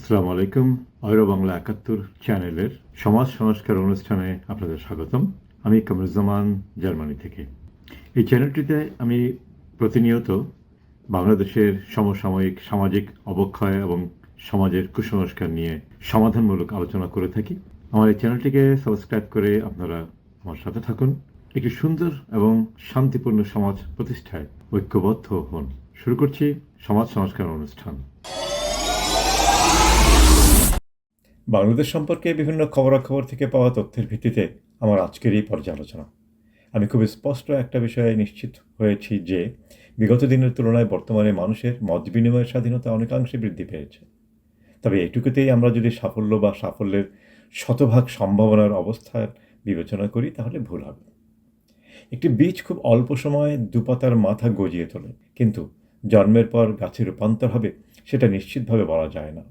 আসসালামু আলাইকুম। অয়র বাংলা একাত্তর চ্যানেলের সমাজ সংস্কার অনুষ্ঠানে আপনাদের স্বাগতম। আমি কামরুজ্জামান, জার্মানি থেকে। এই চ্যানেলটিতে আমি প্রতিনিয়ত বাংলাদেশের সমসাময়িক সামাজিক অবক্ষয় এবং সমাজের কুসংস্কার নিয়ে সমাধানমূলক আলোচনা করে থাকি। আমার এই চ্যানেলটিকে সাবস্ক্রাইব করে আপনারা আমার সাথে থাকুন। একটি সুন্দর এবং শান্তিপূর্ণ সমাজ প্রতিষ্ঠায় ঐক্যবদ্ধ হন। শুরু করছি সমাজ সংস্কার অনুষ্ঠান। বাংলাদেশ সম্পর্কে বিভিন্ন খবরাখবর থেকে পাওয়া তথ্যের ভিত্তিতে আমার আজকের এই পর্যালোচনা। আমি খুব স্পষ্ট একটা বিষয়ে নিশ্চিত হয়েছি যে বিগত দিনের তুলনায় বর্তমানে মানুষের মত বিনিময়ের স্বাধীনতা অনেকাংশে বৃদ্ধি পেয়েছে। তবে এটুকুতেই আমরা যদি সাফল্য বা সাফল্যের শতভাগ সম্ভাবনার অবস্থার বিবেচনা করি, তাহলে ভুল হবে। একটি বীজ খুব অল্প সময়ে দুপাতার মাথা গজিয়ে তোলে, কিন্তু জন্মের পর গাছে রূপান্তর হবে, সেটা নিশ্চিতভাবে বলা যায় না।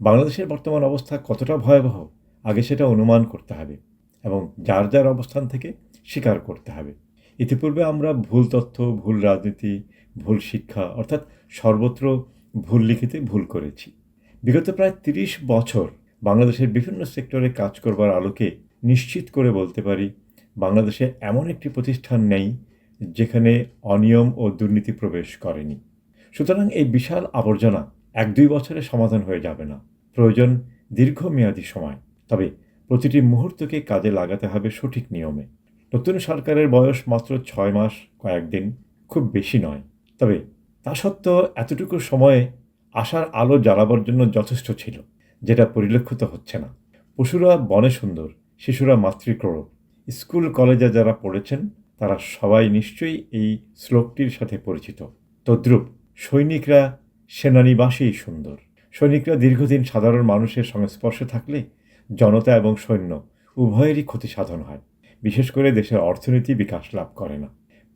বাংলাদেশের বর্তমান অবস্থা কতটা ভয়াবহ, আগে সেটা অনুমান করতে হবে এবং যার যার অবস্থান থেকে স্বীকার করতে হবে। ইতিপূর্বে আমরা ভুল তথ্য, ভুল রাজনীতি, ভুল শিক্ষা, অর্থাৎ সর্বত্র ভুল লিখিতে ভুল করেছি। বিগত প্রায় তিরিশ বছর বাংলাদেশের বিভিন্ন সেক্টরে কাজ করবার আলোকে নিশ্চিত করে বলতে পারি, বাংলাদেশে এমন একটি প্রতিষ্ঠান নেই যেখানে অনিয়ম ও দুর্নীতি প্রবেশ করেনি। সুতরাং এই বিশাল আবর্জনা এক দুই বছরে সমাধান হয়ে যাবে না। প্রয়োজন দীর্ঘমেয়াদী সময়। তবে প্রতিটি মুহূর্তকে কাজে লাগাতে হবে সঠিক নিয়মে। নতুন সরকারের বয়স মাত্র ছয় মাস কয়েকদিন খুব বেশি নয়। তবে তা সত্ত্বেও এতটুকু সময়ে আশার আলো জ্বালাবার জন্য যথেষ্ট ছিল, যেটা পরিলক্ষিত হচ্ছে না। পশুরা বনে সুন্দর, শিশুরা মাতৃক্রোড়। স্কুল, কলেজে যারা পড়েছেন, তারা সবাই নিশ্চয়ই এই শ্লোকটির সাথে পরিচিত। তদ্রূপ সৈনিকরা সেনানিবাসেই সুন্দর। সৈনিকরা দীর্ঘদিন সাধারণ মানুষের সংস্পর্শে থাকলে জনতা এবং সৈন্য উভয়েরই ক্ষতি সাধন হয়। বিশেষ করে দেশের অর্থনীতি বিকাশ লাভ করে না।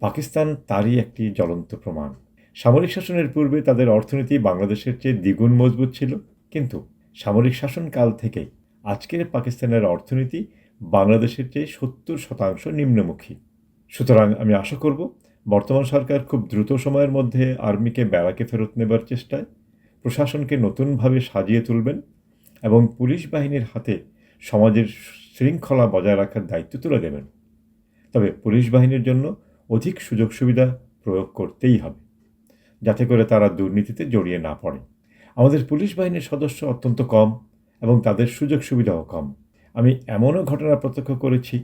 পাকিস্তান তারই একটি জ্বলন্ত প্রমাণ। সামরিক শাসনের পূর্বে তাদের অর্থনীতি বাংলাদেশের চেয়ে দ্বিগুণ মজবুত ছিল, কিন্তু সামরিক শাসনকাল থেকে আজকের পাকিস্তানের অর্থনীতি বাংলাদেশের চেয়ে সত্তর শতাংশ নিম্নমুখী। সুতরাং আমি আশা করব বর্তমান সরকার খুব দ্রুত সময়ের মধ্যে আর্মিকে ব্যারাকে ফেরত নেবার চেষ্টায় প্রশাসনকে নতুনভাবে সাজিয়ে তুলবেন এবং পুলিশ বাহিনীর হাতে সমাজের শৃঙ্খলা বজায় রাখার দায়িত্ব তুলে দেবেন। তবে পুলিশ বাহিনীর জন্য অধিক সুযোগ সুবিধা প্রয়োগ করতেই হবে, যাতে করে তারা দুর্নীতিতে জড়িয়ে না পড়ে। আমাদের পুলিশ বাহিনীর সদস্য অত্যন্ত কম এবং তাদের সুযোগ সুবিধাও কম। আমি এমনও ঘটনা প্রত্যক্ষ করেছি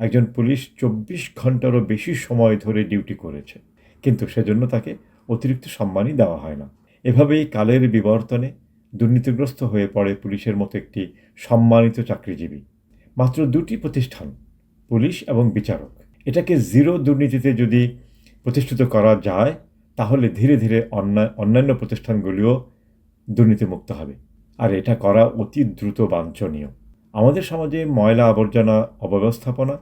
একজন পুলিশ চব্বিশ ঘন্টারও বেশি সময় ধরে ডিউটি করেছে। কিন্তু সেজন্য তাকে অতিরিক্ত সম্মানই দেওয়া হয় না। এভাবেই কালের বিবর্তনে দুর্নীতিগ্রস্ত হয়ে পড়ে পুলিশের মতো একটি সম্মানিত চাকরিজীবী। মাত্র দুটি প্রতিষ্ঠান, পুলিশ এবং বিচারক। এটাকে জিরো দুর্নীতিতে যদি প্রতিষ্ঠিত করা যায়, তাহলে ধীরে ধীরে অন্যান্য প্রতিষ্ঠানগুলিও দুর্নীতিমুক্ত হবে। আর এটা করা অতি দ্রুত বাঞ্ছনীয়। আমাদের সমাজে ময়লা আবর্জনা অব্যবস্থাপনা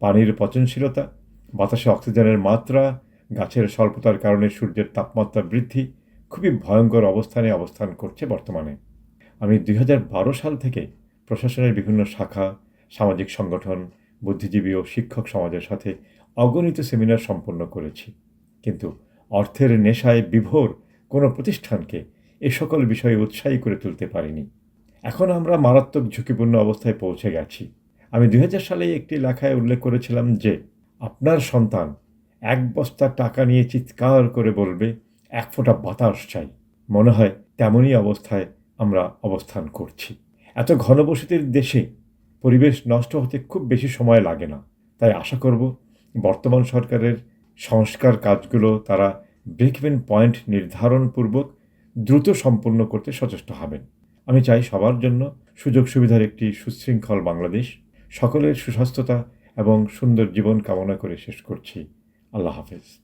পানির পচনশীলতা, বাতাসে অক্সিজেনের মাত্রা, গাছের স্বল্পতার কারণে সূর্যের তাপমাত্রা বৃদ্ধি খুবই ভয়ঙ্কর অবস্থানে অবস্থান করছে বর্তমানে। আমি দুই হাজার বারো সাল থেকে প্রশাসনের বিভিন্ন শাখা, সামাজিক সংগঠন, বুদ্ধিজীবী ও শিক্ষক সমাজের সাথে অগণিত সেমিনার সম্পন্ন করেছি। কিন্তু অর্থের নেশায় বিভোর কোনো প্রতিষ্ঠানকে এ সকল বিষয়ে উৎসাহী করে তুলতে পারিনি। এখন আমরা মারাত্মক ঝুঁকিপূর্ণ অবস্থায় পৌঁছে গেছি। আমি দুই সালে একটি লেখায় উল্লেখ করেছিলাম যে, আপনার সন্তান এক বস্তা টাকা নিয়ে চিৎকার করে বলবে, এক ফোঁটা বাতাস চাই। মনে হয় তেমনই অবস্থায় আমরা অবস্থান করছি। এত ঘনবসতির দেশে পরিবেশ নষ্ট হতে খুব বেশি সময় লাগে না। তাই আশা করব বর্তমান সরকারের সংস্কার কাজগুলো তারা ব্রেকভেন পয়েন্ট নির্ধারণপূর্বক দ্রুত সম্পূর্ণ করতে সচেষ্ট হবেন। আমি চাই সবার জন্য সুযোগ সুবিধার একটি সুশৃঙ্খল বাংলাদেশ। সকলের সুস্বাস্থ্যতা এবং সুন্দর জীবন কামনা করে শেষ করছি। আল্লাহ হাফেজ।